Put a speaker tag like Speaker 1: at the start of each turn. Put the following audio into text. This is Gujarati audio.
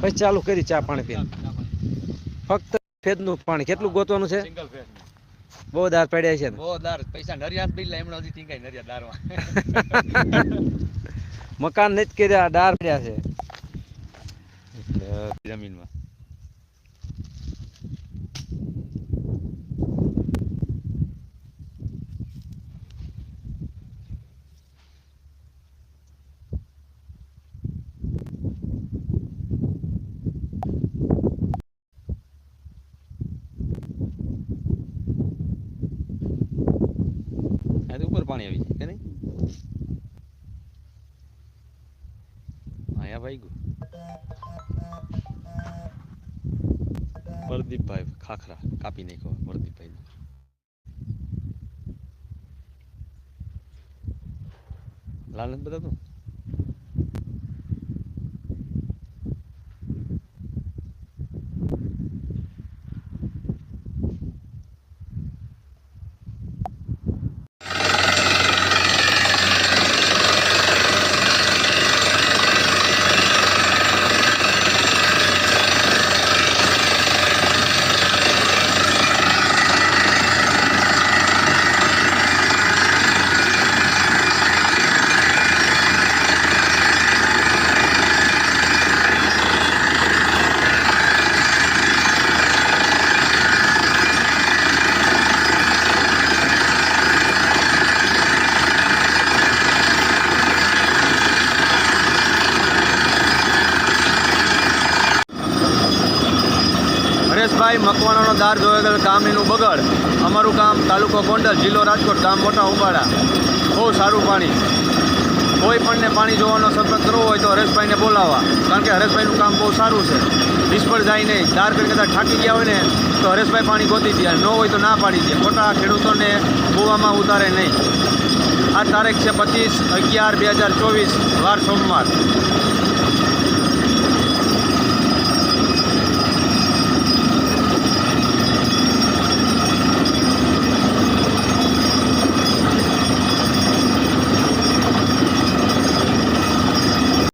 Speaker 1: પછી ચાલુ કરી ચા પાણી પીને. ફક્ત ફેદનું પાણી. કેટલું ગોતવાનું છે? બહુ દાર પડ્યા છે
Speaker 2: બહુ દાર. પૈસા નરિયાત બિલ એમણે થી ટીંગાઈ નરિયાત દારમાં.
Speaker 1: મકાન નથી કર્યા દાર પડ્યા છે.
Speaker 2: જમીનમાં. પાણી આવી જાય નહીં? અહીંયા ભાઈ ગયું. પ્રદીપભાઈ ખાખરા કાપી નાખ્યો પ્રદીપભાઈ લાલન બધા બતાતું હરેશભાઈ મકવાણાનો દાર ગયો કામનું બગડ. અમારું કામ તાલુકો ગોંડલ, જિલ્લો રાજકોટ, ગામ મોટા ઉંબાડા. બહુ સારું પાણી. કોઈ પણને પાણી જોવાનો સંપર્ક કરવો હોય તો હરેશભાઈને બોલાવવા. કારણ કે હરેશભાઈનું કામ બહુ સારું છે. નિષ્ફળ જાય નહીં દાર કરી કદાચ થાકી ગયા હોય ને, તો હરેશભાઈ પાણી ગોતી દે. ન હોય તો ના પાડી દે. ખોટા ખેડૂતોને કૂવામાં ઉતારે નહીં. આ તારીખ છે પચીસ અગિયાર બે હજાર ચોવીસ, વાર સોમવાર.